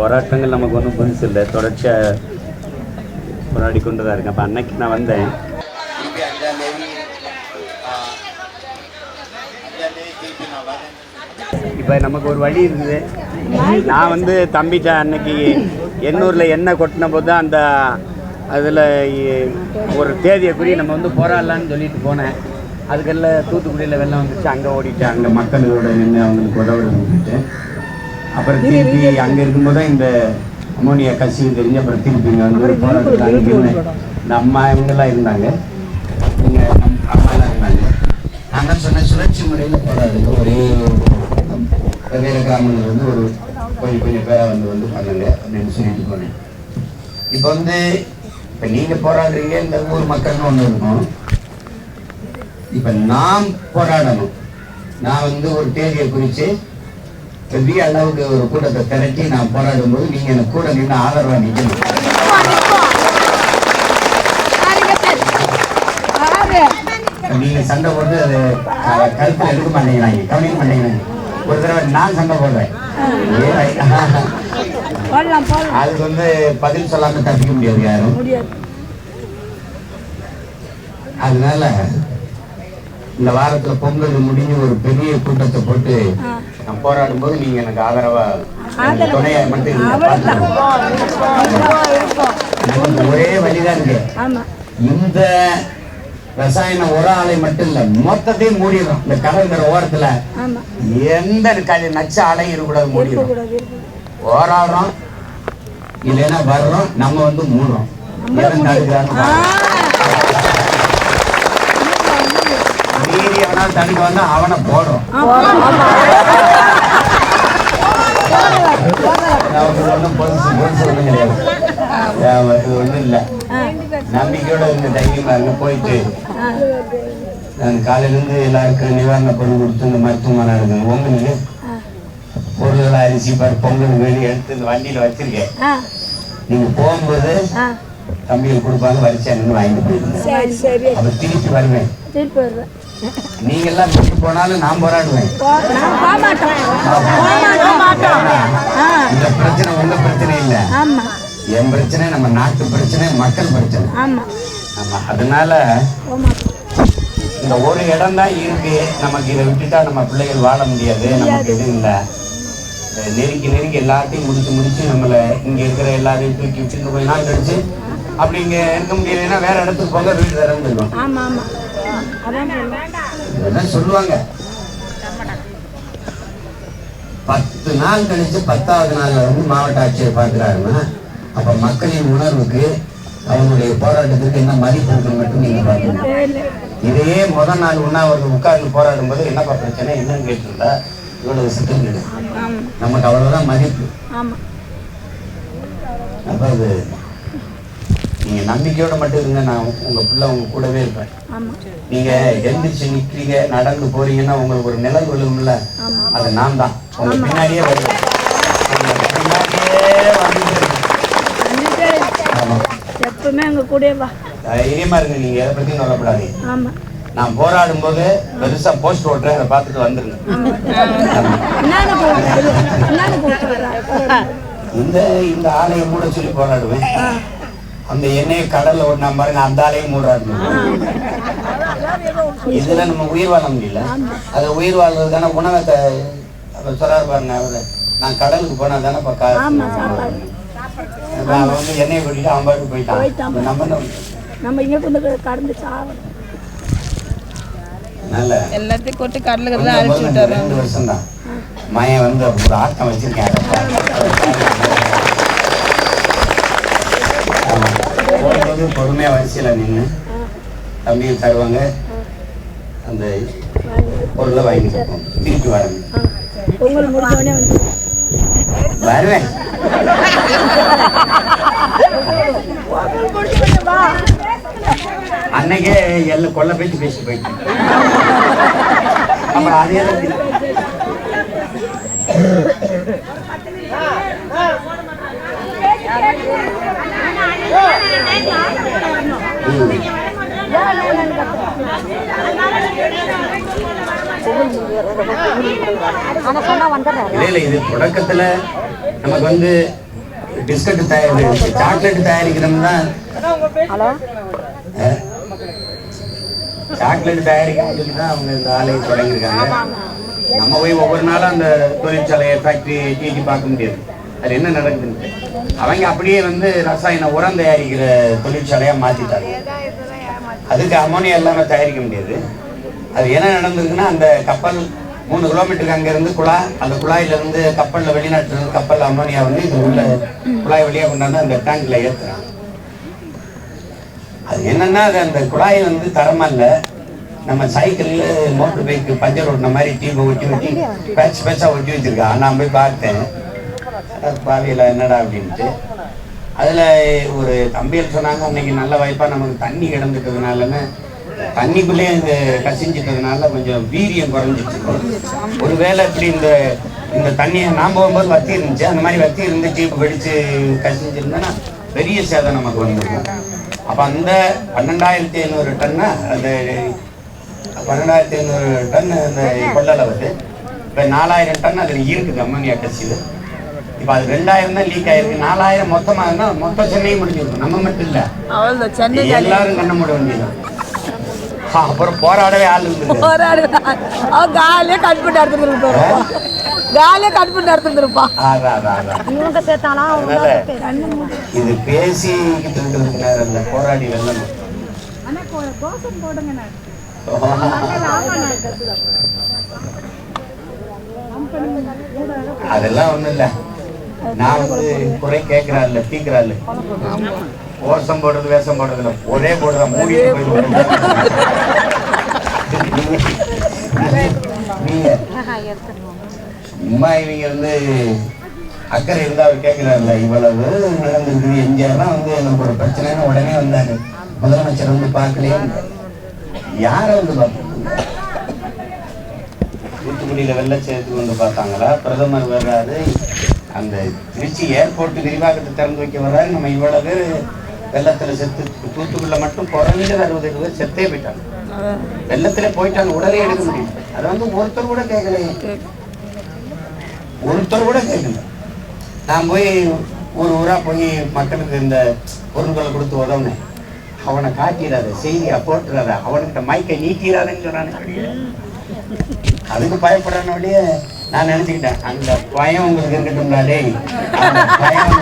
போராட்டங்கள் நமக்கு ஒன்றும் புதுசு இல்லை தொடர்ச்சியாக போராடி கொண்டு தான் இருக்கேன். அப்போ அன்னைக்கு நான் வந்தேன். இப்போ நமக்கு ஒரு வழி இருந்தது நான் வந்து தம்பிட்ட அன்னைக்கு எண்ணூரில் எண்ணெய் கொட்டின போது தான் அந்த அதில் ஒரு தேதியை குறி நம்ம வந்து போராடலான்னு சொல்லிட்டு போனேன். அதுக்கெல்லாம் தூத்துக்குடியில் வெள்ளம் வந்துச்சு. அங்கே ஓடிட்டு அங்கே மக்களோட நின்று அவங்களுக்கு உதவுறதுட்டு அப்புறம் திருப்பி அங்கே இருக்கும்போது தான் இந்த அமோனியா கசிவு தெரிஞ்சு அப்புறம் திருப்பி இங்கே வந்து இருந்தேன். இந்த அம்மா இவங்கெல்லாம் இருந்தாங்க. இங்கே நம்ம அம்மாலாம் இருந்தாங்க. நான் தான் சொன்னேன் சுழற்சி முறையில் போராடுங்க ஒரே வெவ்வேறு கிராமங்கள் வந்து ஒரு கொஞ்சம் கொஞ்சம் பேரை வந்து வந்து பண்ணுங்க அப்படின்னு சொல்லிட்டு போனேன். இப்போ வந்து இப்போ நீங்கள் போராடுறீங்க இந்த ஊர் மக்கள்னு ஒன்று இருக்கும். இப்போ நாம் போராடணும். நான் வந்து ஒரு தேதியை குறித்து பெரிய அளவுக்கு ஒரு கூட்டத்தை திரட்டி நான் போராடும் போது நீங்கள் எனக்கு கூட நின்று ஆதரவாக நிற்கணும் நீங்க சண்டை போட்டு அது அஹ், கருத்துல எடுக்க மாட்டேங்கிறாங்க கவனிக்க மாட்டேங்கிறாங்க ஒரு தடவை நான் சண்டை போடுறேன். அதுக்கு வந்து பதில் சொல்லாம தப்பிக்க முடியாது யாரும். அதனால இந்த வாரத்துல பொங்கல் முடிஞ்சு ஒரு பெரிய கூட்டத்தை போட்டு நான் போராடும் போது நீங்க எனக்கு ஆதரவா எனக்கு துணையா மட்டும் ஒரே வழிதான் இருக்கு இந்த ரசாயன உர ஆலை மட்டும் இல்ல மொத்தத்தையும் மூடிடும் இந்த கடற்கரை ஓரத்துல. எந்த நச்ச ஆலையும் இருக்கக்கூடாது மூடிடும் போராடுறோம் இல்லைன்னா வர்றோம் நம்ம வந்து மூடுறோம். மீறி எவனா தடுக்க வந்தா அவனை போடுறோம். நமக்கு ஒன்றும் பொதுசு பொதுசு ஒன்றும் கிடையாது. ஆமா, ஒன்றும் இல்லை. நம்பிக்கையோட இருந்த தைரியமாக இருங்க போயிட்டு நான் காலையிலேருந்து எல்லாருக்கும் நிவாரண பொருள் கொடுத்து இந்த மருத்துவமனை இருக்குது உங்களுக்கு பொருள்கள் அரிசி பருப்பு பொங்கல் வெளியே எடுத்து இந்த வண்டியில் வச்சிருக்கேன். நீங்கள் போகும்போது தம்பிகள் கொடுப்பாங்க வரிசையா நின்று வாங்கிட்டு சரி அப்ப திருப்பி வருவேன். நீங்க எல்லாம் விட்டு போனாலும் நான் போராடுவேன். இந்த பிரச்சனை உங்க பிரச்சனை இல்ல. என் பிரச்சனை நம்ம நாட்டு பிரச்சனை மக்கள் பிரச்சனை. ஆமா. அதனால இந்த ஒரு இடம் தான் இருக்கு. நமக்கு இதை விட்டுட்டா நம்ம பிள்ளைகள் வாழ முடியாது. நமக்கு எதுவும் இல்லை. அஹ் நெருக்கி நெருக்கி எல்லாத்தையும் முடிச்சு முடிச்சு நம்மளை இங்க இருக்கிற எல்லாரையும் தூக்கி விட்டு இன்னும் கொஞ்ச நாள் கழிச்சு அப்படி இங்க இருக்க முடியலைன்னா வேற இடத்துக்கு போக வீடு சொல்லுவேன் இதெல்லாம் சொல்லுவாங்க. பத்து நாள் கழிச்சு பத்தாவது நாள்ல வந்து மாவட்ட ஆட்சியர் பார்க்கிறாருன்னா அப்ப மக்களின் உணர்வுக்கு அவங்களுடைய போராட்டத்திற்கு என்ன மதிப்பு இருக்குன்னு மட்டும் நீங்க பாக்கணும் சரி இதையே முதல் நாள் உண்ணாவிரதம் உட்கார்ந்து போராடும் போது என்னப்பா பிரச்சனை? என்னன்னு கேட்டிருந்தா இவ்வளவு சிக்கல் நமக்கு அவ்வளவுதான் மதிப்பு. அப்ப அது நீங்க நம்பிக்கையோட மட்டும் இருங்க நான் உங்க பிள்ளை உங்க கூடவே இருப்பேன். ஆமா. நீங்க எந்திரிச்சு நிக்கிறீங்க நடந்து போறீங்கன்னா உங்களுக்கு ஒரு நிழல் விழுகும்ல? அது நான் தான். உங்க பின்னாடியே வருவேன். எப்பவுமே எங்க கூடயே வா. தைரியமா இருங்க நீங்க எதை பத்தியும் கவலைப்படாதீங்க. ஆமா. நான் போராடும் போது பெருசா போஸ்ட் ஓட்டுறேன் அதை பார்த்துட்டு வந்துருங்க. இந்த இந்த ஆலையை மூட சொல்லி போராடுவேன். அந்த எண்ணெயை கடல்ல ஓட்டினா பாருங்க அந்த ஆலையும் மூடாடணும் இதுல நம்ம உயிர் வாழ முடியல. அது உயிர் வாழ்றதுக்கான உணவை த- அவர் சொல்றாரு பாருங்க அவரு நான் கடலுக்கு போனா தானே இப்ப காசு இப்ப அவன் வந்து எண்ணெயை கொட்டிட்டு அவன் பாட்டுக்கு போயிட்டான். நம்ம? நம்ம இங்க கொண்டு கடந்து சாவணும். எல்லாத்தையும் கொட்டி கடலுக்கு தான் போதும், விட்டாரு. ரெண்டு வருஷம் தான் மயன் வந்து ஒரு ஆட்டம் வச்சிருக்கேன். போகும்போது பொறுமையா வரிசையில நின்று தம்பியும் தருவாங்க. அந்த பொருளை வாங்கிட்டு போவோம். திருப்பி வந்து வருவேன். அன்னைக்கே எல்லாம் கொல்ல பேச்சு பேசி போயிட்டு அப்புறம் அதே தான் இல்லை இல்லை இது தொடக்கத்தில் நமக்கு வந்து பிஸ்கட் தயாரி சாக்லேட் தயாரிக்கிறோம் தான் சாக்லேட் தயாரிக்கணும்னு சொல்லி தான் அவங்க இந்த ஆலையை தொடங்கியிருக்காங்க. நம்ம போய் ஒவ்வொரு நாளும் அந்த தொழிற்சாலையை ஃபேக்ட்ரி எட்டி பார்க்க முடியாது. அது என்ன நடக்குதுன்ட்டு. அவங்க அப்படியே வந்து ரசாயன உரம் தயாரிக்கிற தொழிற்சாலையாக மாற்றிட்டாங்க அதுக்கு அமோனியா எல்லாமே தயாரிக்க முடியாது. அது என்ன நடந்திருக்குன்னா அந்த கப்பல் மூணு கிலோமீட்டருக்கு அங்கேருந்து குழாய் அந்த குழாயிலேருந்து கப்பலில் வெளிநாட்டுலேருந்து கப்பல் அமோனியா வந்து இது உள்ள குழாய் வழியாக கொண்டாந்து அந்த டேங்கில் ஏற்றுறாங்க அது என்னன்னா அது அந்த குழாய் வந்து தரமாக இல்லை. நம்ம சைக்கிளில் மோட்டர் பைக்கு பஞ்சர் ஓட்டின மாதிரி டியூபை ஒட்டி ஒட்டி பேட்ச் பேச்சாக ஒட்டி வச்சிருக்கா நான் போய் பார்த்தேன். பாவியில என்னடா அப்படின்ட்டு. அதில் ஒரு தம்பியில் சொன்னாங்க அன்றைக்கி நல்ல வாய்ப்பாக நமக்கு தண்ணி கிடந்துட்டதுனாலன்னு. தண்ணிக்குள்ளேயே இந்த கசிஞ்சிட்டதுனால கொஞ்சம் வீரியம் குறைஞ்சிச்சு. ஒருவேளை இப்படி இந்த இந்த தண்ணியை நாம் போகும்போது வத்தி இருந்துச்சு. அந்த மாதிரி வத்தி இருந்து இப்போ வெடிச்சு கசிஞ்சிருந்தேன்னா பெரிய சேதம் நமக்கு வந்துருக்கும் அப்போ அந்த பன்னெண்டாயிரத்தி ஐநூறு டன்னு அந்த பன்னெண்டாயிரத்தி ஐநூறு டன் அந்த கொள்ளளவு. இப்போ நாலாயிரம் டன் அதில் இருக்குது அம்மோனியா கசிது இப்போ அது ரெண்டாயிரம் தான் லீக் ஆயிருக்கு. நாலாயிரம் மொத்தமாக இருந்தால் மொத்த சென்னையும் முடிஞ்சிருக்கும் நம்ம மட்டும் இல்லை. சென்னை எல்லாரும் கண்ண மூட வேண்டியதுதான். ஆ, அப்புறம் போராடவே ஆள் இருந்தது போராடு அவன் காலையே கட் பண்ணி எடுத்துட்டு இருப்பான் காலையே கட் பண்ணி அதான் இவங்க சேர்த்தாலும் இது பேசிக்கிட்டு இருக்கிறதுக்கு நேரம் இல்லை. போராடி வெல்லணும். அதெல்லாம் ஒண்ணும் இல்ல. நான் வந்து குறை கேட்கிறா இல்ல தீக்கிறா இல்ல ஓசம் போடுறது வேஷம் போடுறது இல்ல. ஒரே போடுற மூவி சும்மா இவங்க வந்து அக்கறை இருந்தா அவர் கேட்கிறாருல இவ்வளவு நடந்திருக்குது. எம்ஜிஆர்லாம் வந்து எனக்கு ஒரு பிரச்சனைன்னு உடனே வந்தாரு. முதலமைச்சர் வந்து பார்க்கலையே. யாரை வந்து பார்ப்பாங்க தூத்துக்குடியில வெள்ளச்சேத்துக்கு வந்து பார்த்தாங்களா? பிரதமர் வர்றாரு. அந்த திருச்சி ஏர்போர்ட் விரிவாக்கத்தை திறந்து வைக்க வர்றாரு. நம்ம இவ்வளவு பேர் வெள்ளத்துல செத்து தூத்துக்குள்ள மட்டும் குறைஞ்சது அறுபது பேர் செத்தே போயிட்டாங்க. வெள்ளத்துல போயிட்டாங்க உடலே எடுக்க முடியும் அது வந்து ஒருத்தர் கூட கேட்கலையே. ஒருத்தர் கூட கேட்கல. நான் போய் ஒரு ஊரா போய் மக்களுக்கு இந்த பொருட்களை கொடுத்து உதவுனேன். அவனை காட்டிடாத செய்தியா போட்டுறாத அவன்கிட்ட மைக்கை நீட்டிடாதன்னு சொன்னானே. அதுக்கு பயப்படுறனோடய நான் நினைச்சுக்கிட்டேன் அந்த பயம் உங்களுக்கு இருக்கட்டும்டா டேய் பயம்.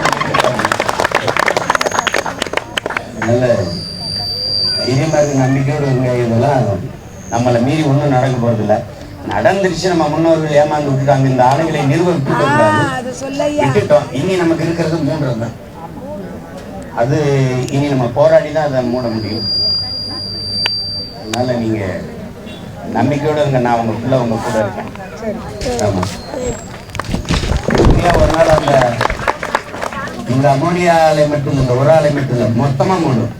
அதனால தைரியமா இருக்கு நம்பிக்கையோடு இருங்க இதெல்லாம் நம்மளை மீறி ஒன்றும் நடக்க போறதில்ல. நடந்துருச்சு நம்ம முன்னோர்கள் ஏமாந்து விட்டுட்டாங்க. இந்த அது சொல்லையா? விட்டுட்டோம். இனி நமக்கு இருக்கிறது மூன்று தான் அது இனி நம்ம போராடி தான் அதை மூட முடியும். அதனால நீங்க நம்பிக்கையோட இருங்க. நான் உங்க பிள்ளை உங்க கூட இருக்கேன். ஆமாம் ஒரு நாள் அந்த இந்த அமோனியா ஆலை மட்டும் இந்த ஒரு ஆலை மட்டும் இல்லை மொத்தமாக மூடும்.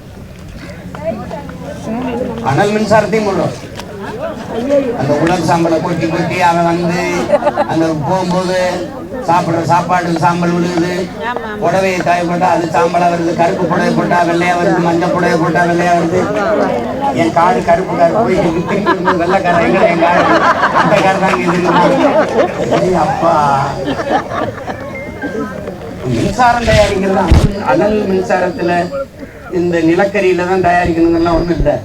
அனல் மின்சாரத்தையும் மூடும். அந்த உலர் சாம்பலை கொட்டி கொட்டி அவன் வந்து அந்த போகும்போது சாப்பிடுற சாப்பாடு சாம்பல் விழுகுது. புடவையை காய போட்டா அது சாம்பலா வருது. கருப்பு புடவை போட்டா வெள்ளையா வருது. மஞ்சள் புடவை போட்டா வெள்ளையா வருது. என் காடு கருப்பு இது திரும்பி வெள்ளைக்காரன் எங்க என் காடு? தாங்க இது ஏய் அப்பா. மின்சாரம் தயாரிக்கிறது தான் அனல் மின்சாரத்துல இந்த நிலக்கரியில தான் தயாரிக்கணுங்கலாம் ஒண்ணும் இல்லை.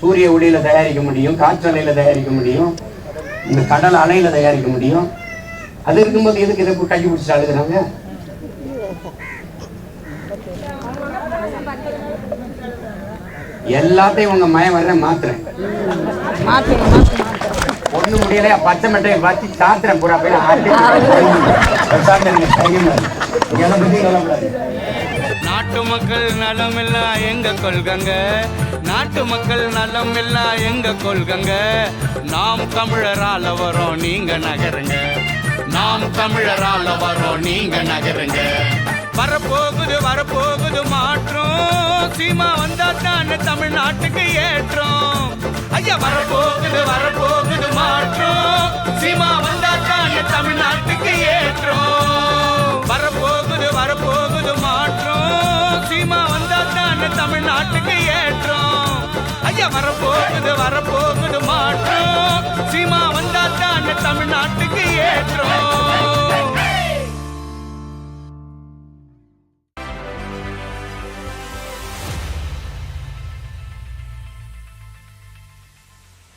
சூரிய ஒளியில தயாரிக்க முடியும் காற்றலையில தயாரிக்க முடியும் இந்த கடல் அலையில தயாரிக்க முடியும். அது இருக்கும்போது எதுக்கு இதை கட்டி பிடிச்சிட்டு அழுகுறாங்க? எல்லாத்தையும் உங்க மயம் வர்ற மாத்துறேன். ஒண்ணு முடியலையா? பச்சை மட்டையை வச்சு சாத்துறேன் பூரா போய் நாட்டு மக்கள் நலம் எல்லாம் எங்க கொள்கங்க? நாட்டு மக்கள் நலம் எல்லாம் எங்க கொள்கங்க? நாம் தமிழரால வரோம் நீங்க நகருங்க. நாம் தமிழரால வரோம் நீங்க நகருங்க. வரப்போகுது வரப்போகுது மாற்றம். சீமா வந்தா தான் தமிழ்நாட்டுக்கு ஏற்றம். ஐயா வரப்போகுது வரப்போகுது மாற்றம். சீமா வந்தா தான் தமிழ்நாட்டுக்கு ஏற்றம். வரப்போகுது வரப்போகுது மாற்றம். சீமா வந்தா தான் தமிழ்நாட்டுக்கு ஏற்றம். ஐயா வரப்போகுது வரப்போகுது மா தமிழ்நாட்டு maestro.